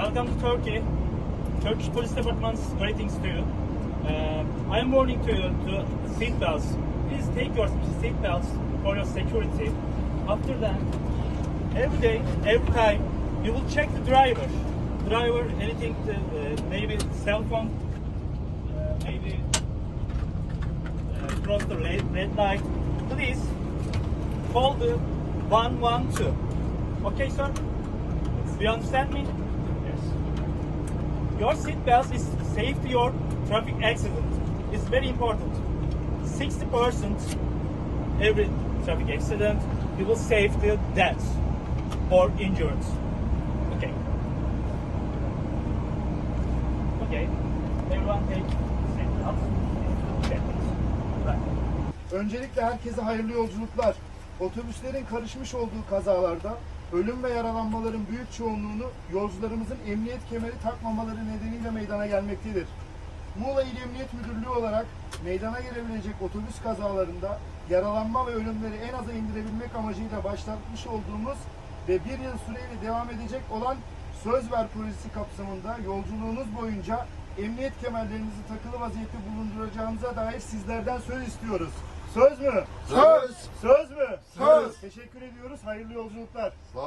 Welcome to Turkey. Turkish Police Department's greetings to you. Uh, I am warning to you to seat belts. Please take your seat belts for your security. After that, every day, every time, you will check the driver. Driver, anything, to, uh, maybe cell phone, uh, maybe uh, cross the red, red light. Please call the 112. Okay, sir? Do you understand me? Your seat belt is safe to your traffic accident. It's very important. 60% every traffic accident you will save the deaths or injured. Okay. Okay. Everyone take. Öncelikle herkese hayırlı yolculuklar. Otobüslerin karışmış olduğu kazalarda ölüm ve yaralanmaların büyük çoğunluğunu yolcularımızın emniyet kemeri takmamaları nedeniyle meydana gelmektedir. Muğla İl Emniyet Müdürlüğü olarak meydana gelebilecek otobüs kazalarında yaralanma ve ölümleri en aza indirebilmek amacıyla başlatmış olduğumuz ve bir yıl süreyle devam edecek olan Söz Ver projesi kapsamında yolculuğunuz boyunca emniyet kemerlerinizi takılı vaziyette bulunduracağınıza dair sizlerden söz istiyoruz. Söz mü? Söz. Söz mü? Söz. Teşekkür ediyoruz. Hayırlı yolculuklar. Sağ